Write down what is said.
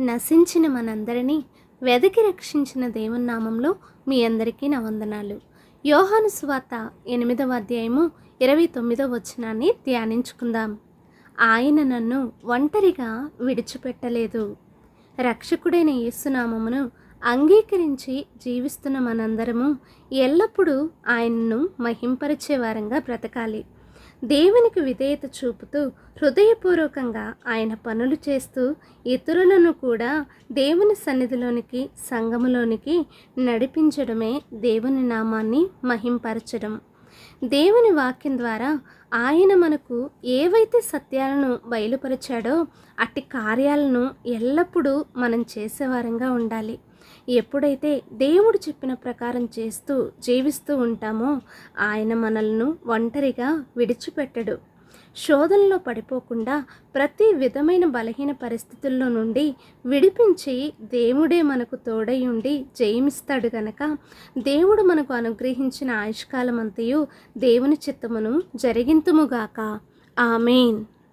నశించిన మనందరినీ వెదకి రక్షించిన దేవుని నామంలో మీ అందరికీ నా వందనాలు. యోహాను సువార్త ఎనిమిదవ అధ్యాయము ఇరవై తొమ్మిదవ వచనాన్ని ధ్యానించుకుందాం. ఆయన నన్ను ఒంటరిగా విడిచిపెట్టలేదు. రక్షకుడైన యేసునామమును అంగీకరించి జీవిస్తున్న మనందరము ఎల్లప్పుడూ ఆయనను మహింపరిచే వారంగా బ్రతకాలి. దేవునికి విధేయత చూపుతూ హృదయపూర్వకంగా ఆయన పనులు చేస్తూ ఇతరులను కూడా దేవుని సన్నిధిలోనికి సంఘములోనికి నడిపించడమే దేవుని నామాన్ని మహింపరచడం. దేవుని వాక్యం ద్వారా ఆయన మనకు ఏవైతే సత్యాలను బయలుపరిచాడో అట్టి కార్యాలను ఎల్లప్పుడూ మనం చేసేవారంగా ఉండాలి. ఎప్పుడైతే దేవుడు చెప్పిన ప్రకారం చేస్తూ జీవిస్తూ ఉంటామో ఆయన మనల్ని ఒంటరిగా విడిచిపెట్టడు. శోధనలో పడిపోకుండా ప్రతి విధమైన బలహీన పరిస్థితుల్లో నుండి విడిపించి దేవుడే మనకు తోడై ఉండి జయమిస్తాడు గనక దేవుడు మనకు అనుగ్రహించిన ఆయుష్కాలమంతయు దేవుని చిత్తమును జరిగింతుముగాక ఆమెన్.